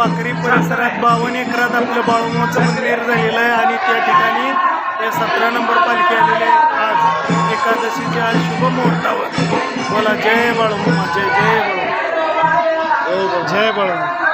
वाकरी परिसरात बावन्न एकरात आपलं बाळूमाचं मंदिर झालेलं आहे आणि त्या ठिकाणी या सतरा नंबर पालखी आलेली आहे. आज एकादशीच्या आज शुभ मुहूर्तावर. बोला जय बाळूमा जय जय बाळू. जय बाळू.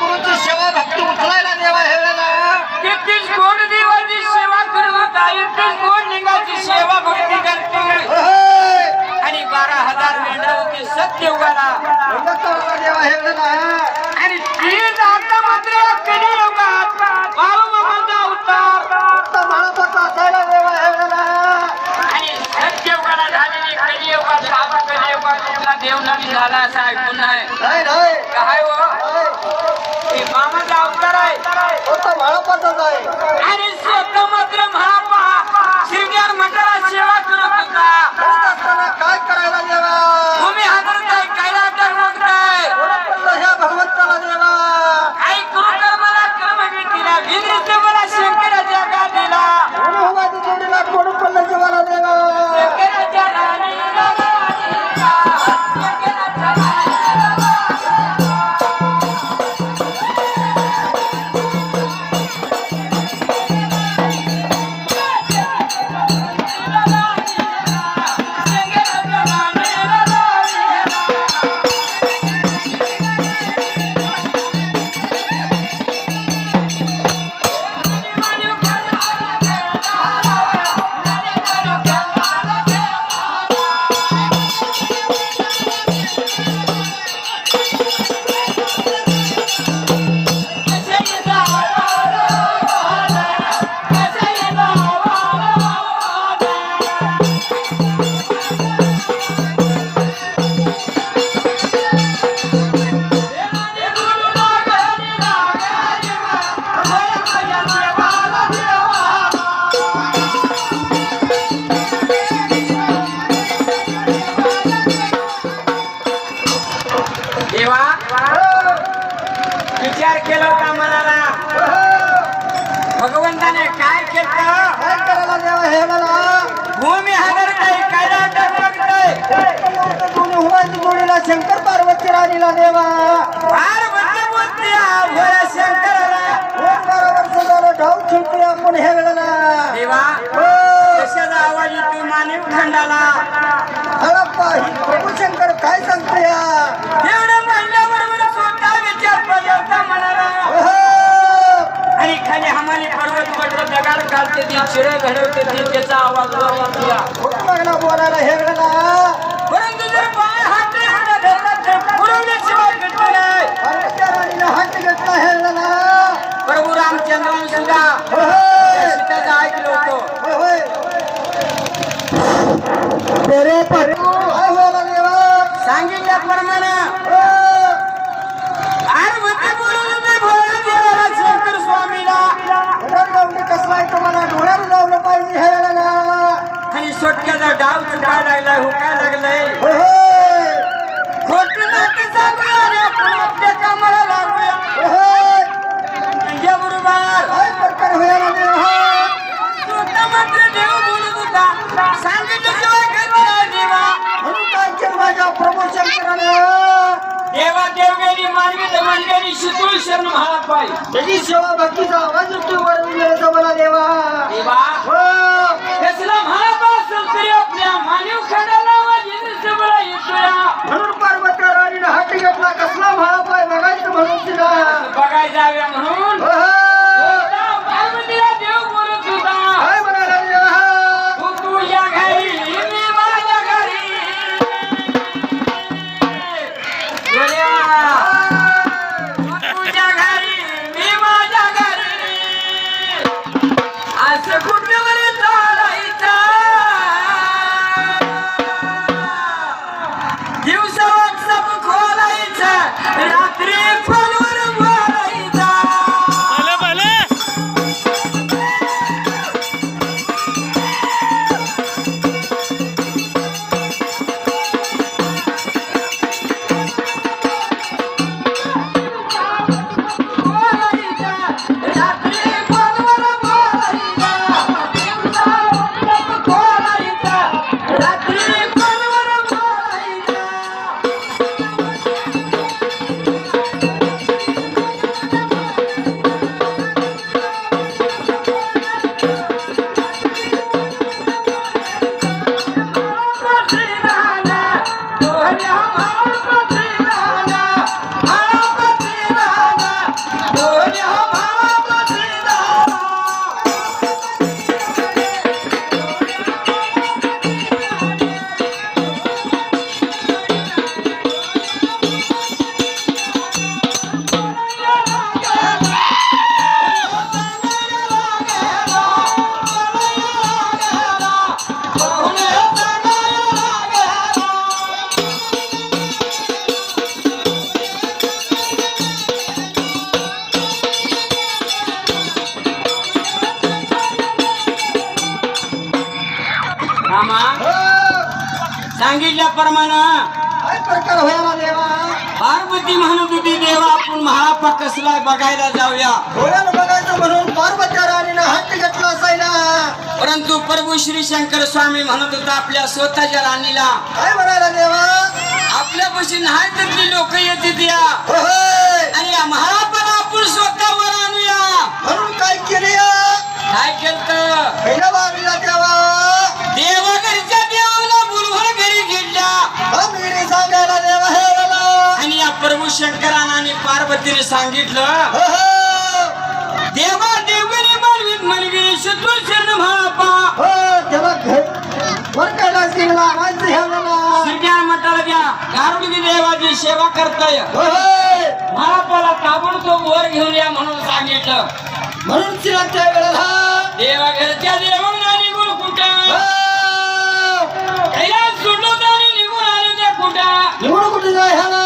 गुरुची सेवा भक्ती उचलायला देवा हेवला तेहतीस कोट देवाची सेवा करत एकतीस लिंगाची सेवा भक्ती करते? आणि बारा हजार मेंढर होती सत्ययुगाला देवा हेवला आणि देव नवीन झाला असं ऐकून नाही. काय हो? मामाचा अवतार आहे. आणि स्वतः मात्र महापा श्रीज्ञान मंडळात सेवा करत होता. लागला बोलायला हेगडला परंतु जर पाय हात नाही पुरवल्याशिवाय नाही हात हेगडला प्रभू रामचंद्राने सुद्धा सीताचं ऐकलं होतं सांगितल्याप्रमाणे हो. स्वामीला. डोळ्याला लावलं कसं आहे तुम्हाला? डोळ्याला लावलं पाहिजे सोटक्याचा डाव चुकायला लागलाय हुकाय लागलाय. होय होय खोटं नाटं सांगूया आणि आपण आपल्या कामाला लागूया. म्हणजे बरोबर काय स्वतः मात्र देव बोलत होता सांगितल्याशिवाय काही नाही देवा. म्हणून काय केलं माझ्या प्रभू शंकरानं देवा देवगेली मानवी धर्मांगेली शितूळ शरण महापाय त्याची सेवा भक्तीचा परंतु प्रभू श्री शंकर स्वामी म्हणत होता आपल्या स्वतःच्या राणीला काय म्हणाला देवा? आपल्यापाशी नाही तर ती लोक येते या. आणि या महापाला आपण स्वतःवर आणूया. म्हणून काय केले काय केलं पहिल्या बारीला देवा. देवा घरच्या देवाला घरी घेतल्या सांगायला देवा आणि या प्रभू शंकरानं आणि पार्वतीने सांगितलं हो, हो. देवा देवगणी मानवीत मनवी शत्रुशन महापा हो त्याला घर वर सिंगला द्या देवाची सेवा करताय. हो, होय. महापाला ताबडतोब वर घेऊन या म्हणून सांगितलं. म्हणून त्या वेळेला. देवा घरच्या देवांना निघून कुठं? हो. कैलास सुटलो निघून आले त्या कुठं? निवड कुठे जाय ह्याला?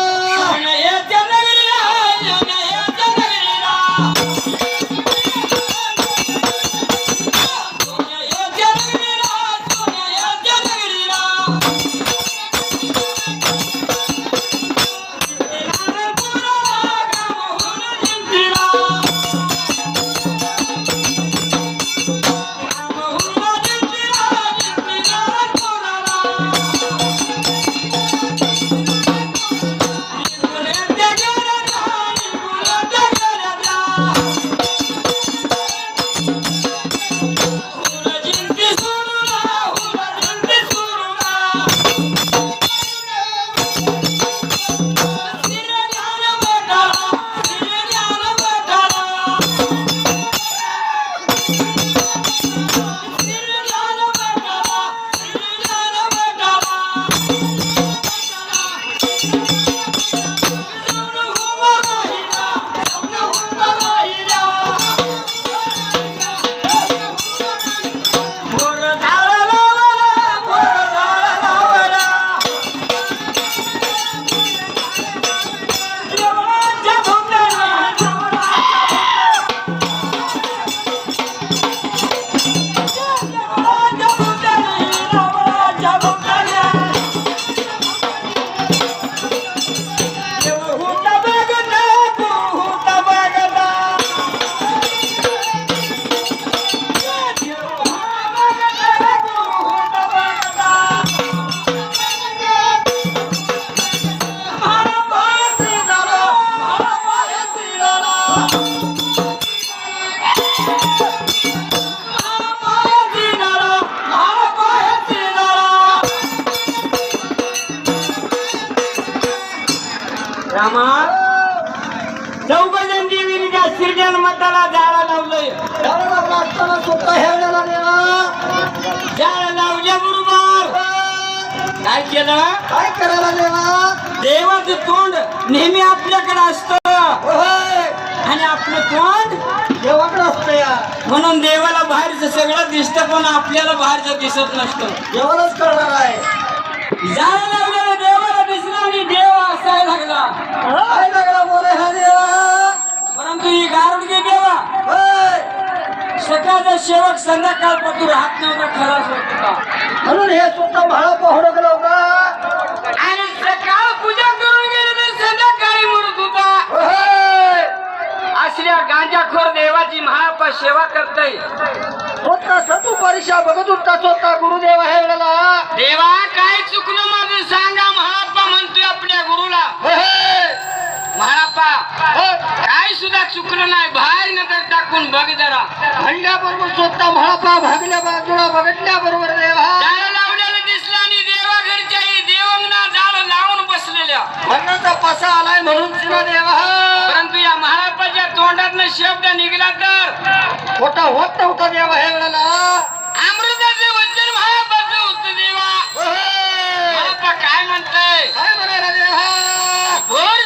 चौघजण देवीने सिरजन मताला जाळा लावलंय. झाडं लावलं असताना जाळा लावल्या बरोबर. काय केलं? काय करायला देवा? देवाचं तोंड नेहमी आपल्याकडे असतं. आणि आपलं तोंड देवाकडे असतं या. म्हणून देवाला बाहेरचं सगळं दिसतं पण आपल्याला बाहेरचं दिसत नसतं. देवालाच करणार आहे. जाळं देव असायला लागला. काय लागला बोलायला देवा. परंतु ही गारुडगी देवा. सकाळचा शेवट संध्याकाळ पतूर हात नव्हता खलास होत म्हणून हे सुद्धा म्हाला पाहुणं का आणि सकाळ पूजा करून गेले तर संध्याकाळी मरत होता. असल्या गांजाखोर देवाची महापा सेवा करतय. स्वतः सतू परीक्षा बघत होता स्वतः गुरुदेव हेवण्याला देवा काय चुकलं माझं सांगा महापा म्हणतोय. आपल्या गुरुला महापा काय सुद्धा चुकलं नाही. बाहेर नजर टाकून बघ जरा. म्हणल्याबरोबर स्वतः म्हाळापा भागल्या बाजूला बघितल्या बरोबर देवा. झाड लावलेलं दिसलं आणि देवा देवंगना झाड लावून बसलेल्या. म्हणण्याचा पासा आलाय म्हणून तुला देवा. परंतु या महारापाच्या तोंडातनं शब्द निघला तर? खोटा होत नव्हता देवा हेवण्याला अमृताचे वचन महापाचं होतं देवा. महापा काय म्हणतंय? काय म्हणायला देवा? भोर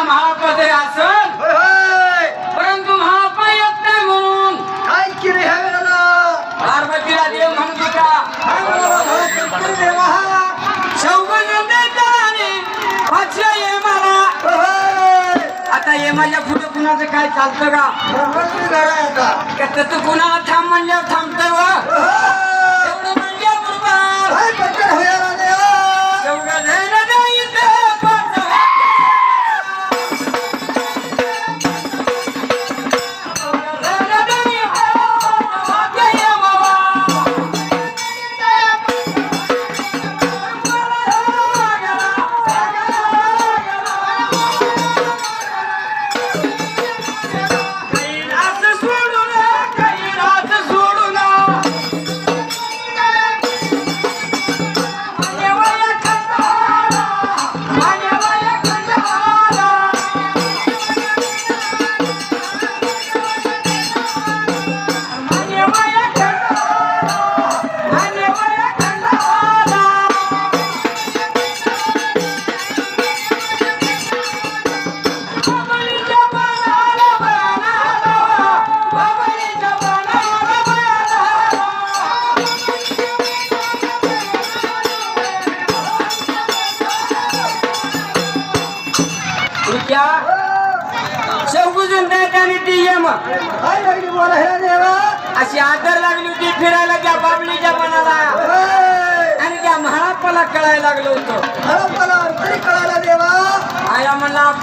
असला. कसला महापद होय, होय. परंतु महापा येत नाही म्हणून. काय केली हेवण्याला पार्वतीला देव म्हणत आणि पाचव्या येमाला होय. आता येमाच्या पुढे कुणाचं काय चालतं का? घरा आता कसं तू कुणाला थांब म्हणल्यावर थांबतोय व?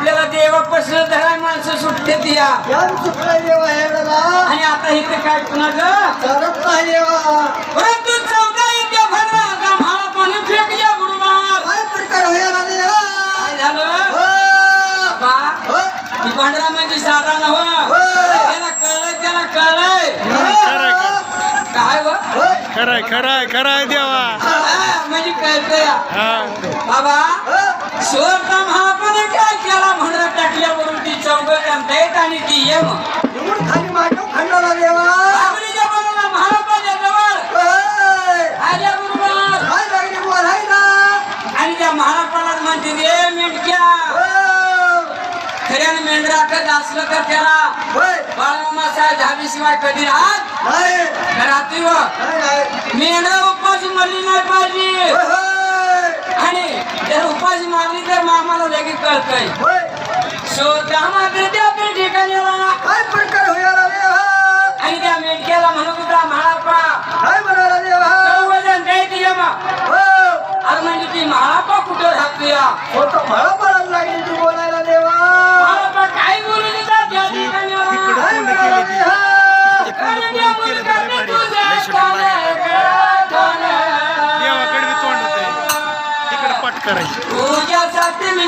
आपल्याला देवापासून धराय माणसं सुटते या यान सुटलाय देवा हे आणि आता इथे काय कुणाचं? चालत नाही देवा. परंतु चौदा इथे भरला महारापाने फेकल्या बरोबर काय प्रकार व्हायला देवा? काय झालं? हो. बा हो. भांडरा म्हणजे साधा नव. होय. त्याला कळलंय त्याला कळलंय. खरंय काय व? होय. खरंय खरंय खरंय देवा. हा, म्हणजे कळतंय. हा. बाबा हो. शिवराम आणि ती ये मग निवड खाली मांडव खंडाला देवा बाबरीच्या बरोबर महाराजाच्या जवळ होय. लागली बोलायला आणि त्या महाराजाला म्हणते रे मेंढक्या हो. खऱ्याने मेंढराकत असलं तर त्याला होय. बाळमामाचा दहावीशिवाय कधी राहत नाही. घरातील नाही, नाही. मेंढरा उपाशी मरली नाही पाहिजे होय, होय. आणि जर उपाशी मारली तर मामाला लगेच कळतंय होय. शोधा मात्र त्या त्या ठिकाणी आला. काय प्रकार व्हायला देवा? आणि त्या मेंढक्याला काय म्हणाला देवा? वजन द्यायची यमा हो. अरे म्हणजे ती महारापा कुठं राहतो या हो तर पडायला लागली तू बोलायला देवा. महारापा काय बोलू त्या ठिकाणी. काय म्हणाला देवा? तुझे काने. देवाकडे तोंड होते तिकडे पट करायची तुझ्यासाठी मी